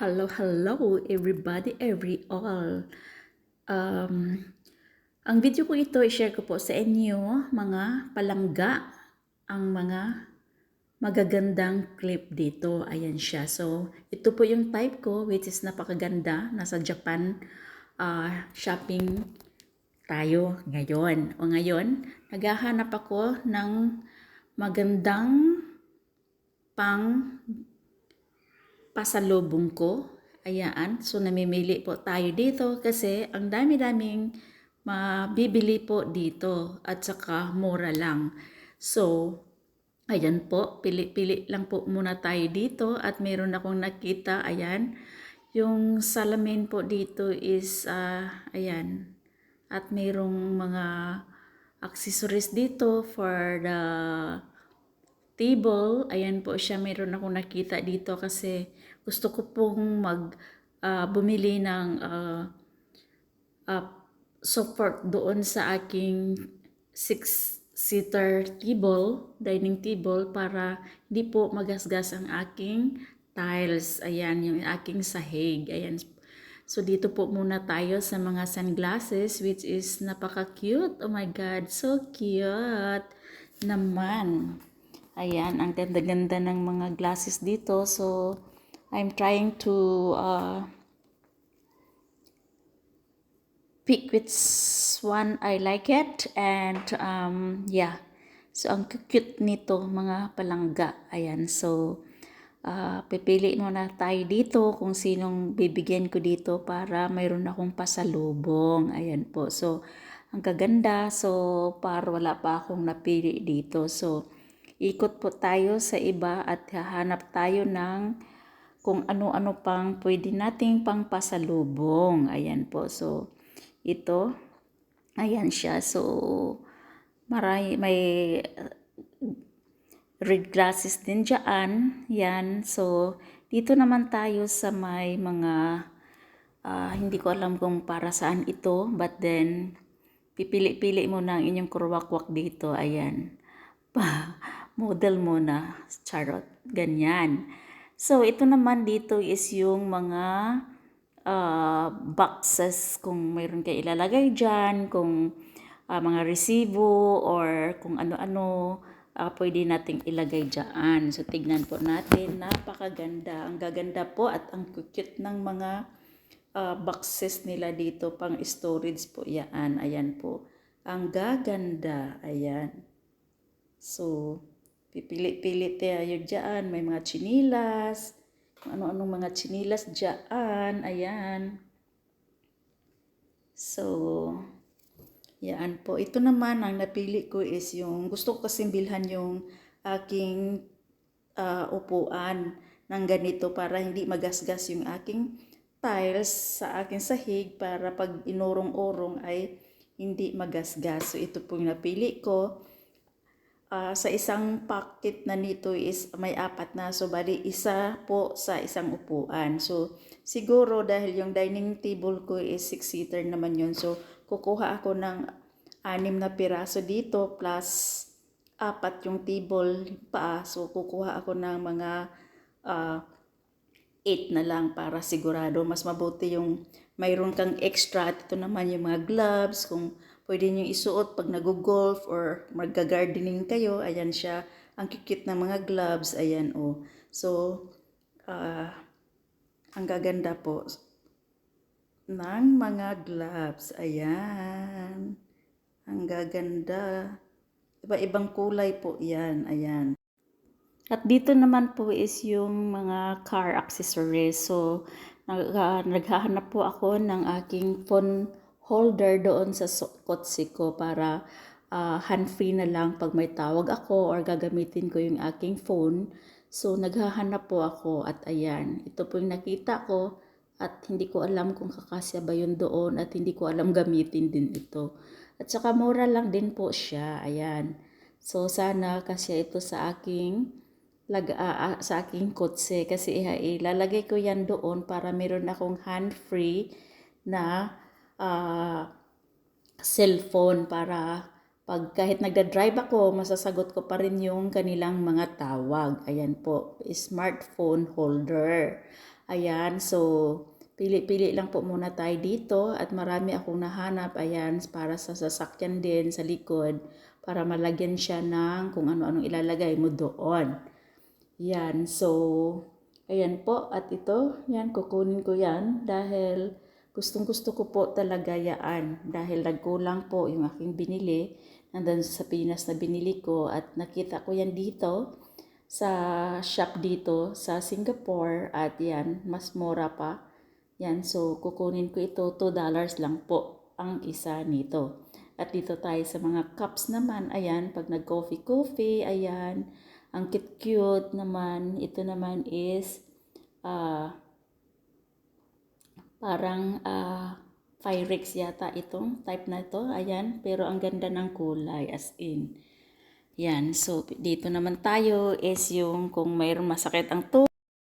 Hello, hello everybody, every all. Um, ang video ko ito, i-share ko po sa inyo, mga palangga, ang mga magagandang clip dito. Ayan siya. So, ito po yung type ko, which is napakaganda. Nasa Japan ah, shopping tayo ngayon. O ngayon, naghahanap ako ng magandang pang pasalubong ko. Ayan. So, namimili po tayo dito kasi ang dami-daming mabibili po dito at saka mura lang. So, ayan po. Pili-pili lang po muna tayo dito at meron akong nakita. Ayan. Yung salamin po dito is, ah, ayan. At merong mga accessories dito for the table. Ayan po siya. Meron akong nakita dito kasi gusto ko pong mag ah, bumili ng ah, ah, support doon sa aking six-seater table, dining table para hindi po magasgas ang aking tiles. Ayan, yung aking sahig. Ayan. So, dito po muna tayo sa mga sunglasses which is napaka-cute. Oh my God, so cute naman. Ayan, ang ganda-ganda ng mga glasses dito. So, I'm trying to uh, pick which one I like it. And um, yeah, so ang cute nito mga palangga. Ayan, so uh, pipili muna tayo dito kung sinong bibigyan ko dito para mayroon akong pasalubong. Ayan po. So, ang kaganda. So, par wala pa akong napili dito. So, ikot po tayo sa iba at hahanap tayo ng kung ano-ano pang pwede nating pang pasalubong. Ayan po. So, ito. Ayan siya. So, maray, may uh, red glasses din dyan. Yan. So, dito naman tayo sa may mga, ah, hindi ko alam kung para saan ito. But then, pipili-pili mo na ang inyong kurwakwak dito. Ayan. Pa, model mo na. Charot. Ganyan. So, ito naman dito is yung mga ah, boxes kung mayroon kayo ilalagay dyan, kung ah, mga resibo or kung ano-ano ah, pwede nating ilagay dyan. So, tignan po natin. Napakaganda. Ang gaganda po at ang cute ng mga ah, boxes nila dito pang storage po. Yan. Ayan po. Ang gaganda. Ayan. So, pipili-pili tayo dyan. May mga chinilas. Ano-anong mga chinilas dyan. Ayan. So, yan po. Ito naman ang napili ko is yung gusto ko kasing bilhan yung aking ah, upuan ng ganito para hindi magasgas yung aking tiles sa aking sahig para pag inurong-urong ay hindi magasgas. So ito po yung napili ko. Ah, sa isang packet na nito is may apat na. So, bali isa po sa isang upuan. So, siguro dahil yung dining table ko is six-seater naman yun. So, kukuha ako ng anim na piraso dito plus apat yung table pa. So, kukuha ako ng mga ah, 8 na lang para sigurado. Mas mabuti yung mayroon kang extra. At ito naman yung mga gloves. Kung pwede nyo isuot pag nag-golf or mag-gardening kayo. Ayan siya. Ang cute ng mga gloves. Ayan o. Oh. So, ah, ang gaganda po ng mga gloves. Ayan. Ang gaganda. Iba-ibang kulay po yan. Ayan. At dito naman po is yung mga car accessories. So, nag, uh, naghahanap po ako ng aking phone holder doon sa kotse ko para uh, hand-free na lang pag may tawag ako or gagamitin ko yung aking phone. So, naghahanap po ako at ayan, ito po yung nakita ko at hindi ko alam kung kakasya ba yun doon at hindi ko alam gamitin din ito. At saka mura lang din po siya, ayan. So, sana kasya ito sa aking lag, uh, sa aking kotse kasi uh, ilalagay ko yan doon para meron akong hand-free na uh, cellphone para pag kahit nagda-drive ako, masasagot ko pa rin yung kanilang mga tawag. Ayan po, smartphone holder. Ayan, so pili-pili lang po muna tayo dito at marami akong nahanap, ayan, para sa sasakyan din sa likod para malagyan siya ng kung ano-anong ilalagay mo doon. Yan, so, ayan po, at ito, yan, kukunin ko yan dahil gustong gusto ko po talaga yaan dahil nagkulang po yung aking binili nandun sa Pinas na binili ko at nakita ko yan dito sa shop dito sa Singapore at yan, mas mura pa. Yan, so kukunin ko ito, 2 dollars lang po ang isa nito. At dito tayo sa mga cups naman, ayan, pag nag-coffee-coffee, ayan, ang cute-cute naman, ito naman is, ah, parang ah, Pyrex yata itong type na ito, ayan, pero ang ganda ng kulay, as in. Yan, so dito naman tayo is yung kung mayroong masakit ang tuhod,